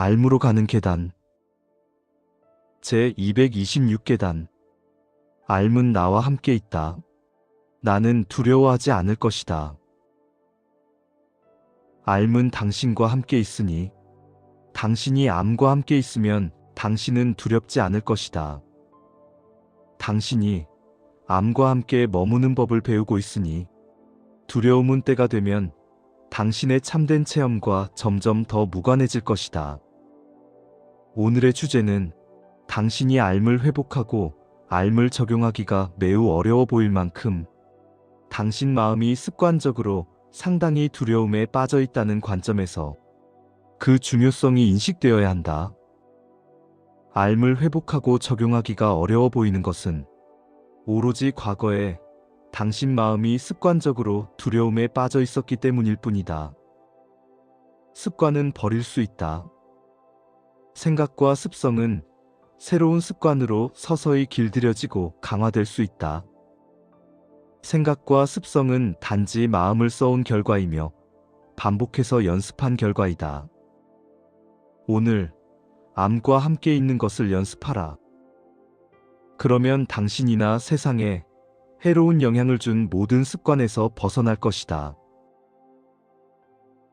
알무로 가는 계단. 제 226계단. 알문 나와 함께 있다. 나는 두려워하지 않을 것이다. 알문 당신과 함께 있으니 당신이 암과 함께 있으면 당신은 두렵지 않을 것이다. 당신이 암과 함께 머무는 법을 배우고 있으니 두려움은 때가 되면 당신의 참된 체험과 점점 더 무관해질 것이다. 오늘의 주제는 당신이 알을 회복하고 알을 적용하기가 매우 어려워 보일 만큼 당신 마음이 습관적으로 상당히 두려움에 빠져 있다는 관점에서 그 중요성이 인식되어야 한다. 알을 회복하고 적용하기가 어려워 보이는 것은 오로지 과거에 당신 마음이 습관적으로 두려움에 빠져 있었기 때문일 뿐이다. 습관은 버릴 수 있다. 생각과 습성은 새로운 습관으로 서서히 길들여지고 강화될 수 있다. 생각과 습성은 단지 마음을 써온 결과이며 반복해서 연습한 결과이다. 오늘 암과 함께 있는 것을 연습하라. 그러면 당신이나 세상에 해로운 영향을 준 모든 습관에서 벗어날 것이다.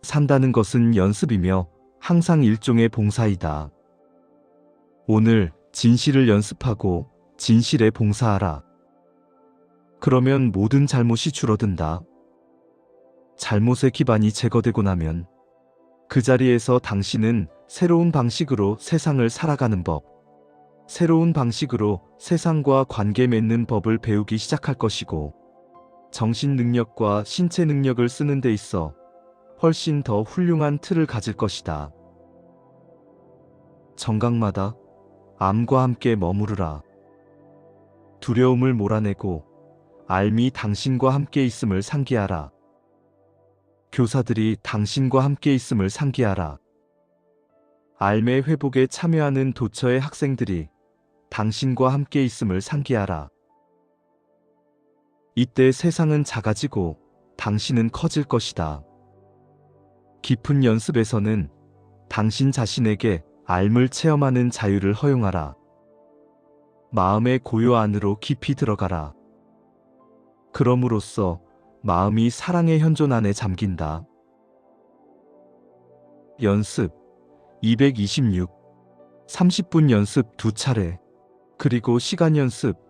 산다는 것은 연습이며 항상 일종의 봉사이다. 오늘 진실을 연습하고 진실에 봉사하라. 그러면 모든 잘못이 줄어든다. 잘못의 기반이 제거되고 나면 그 자리에서 당신은 새로운 방식으로 세상을 살아가는 법, 새로운 방식으로 세상과 관계 맺는 법을 배우기 시작할 것이고, 정신 능력과 신체 능력을 쓰는 데 있어 훨씬 더 훌륭한 틀을 가질 것이다. 정각마다 암과 함께 머무르라. 두려움을 몰아내고 알미 당신과 함께 있음을 상기하라. 교사들이 당신과 함께 있음을 상기하라. 알매 회복에 참여하는 도처의 학생들이 당신과 함께 있음을 상기하라. 이때 세상은 작아지고 당신은 커질 것이다. 깊은 연습에서는 당신 자신에게 알을 체험하는 자유를 허용하라. 마음의 고요 안으로 깊이 들어가라. 그럼으로써 마음이 사랑의 현존 안에 잠긴다. 연습 226 30분 연습 두 차례 그리고 시간 연습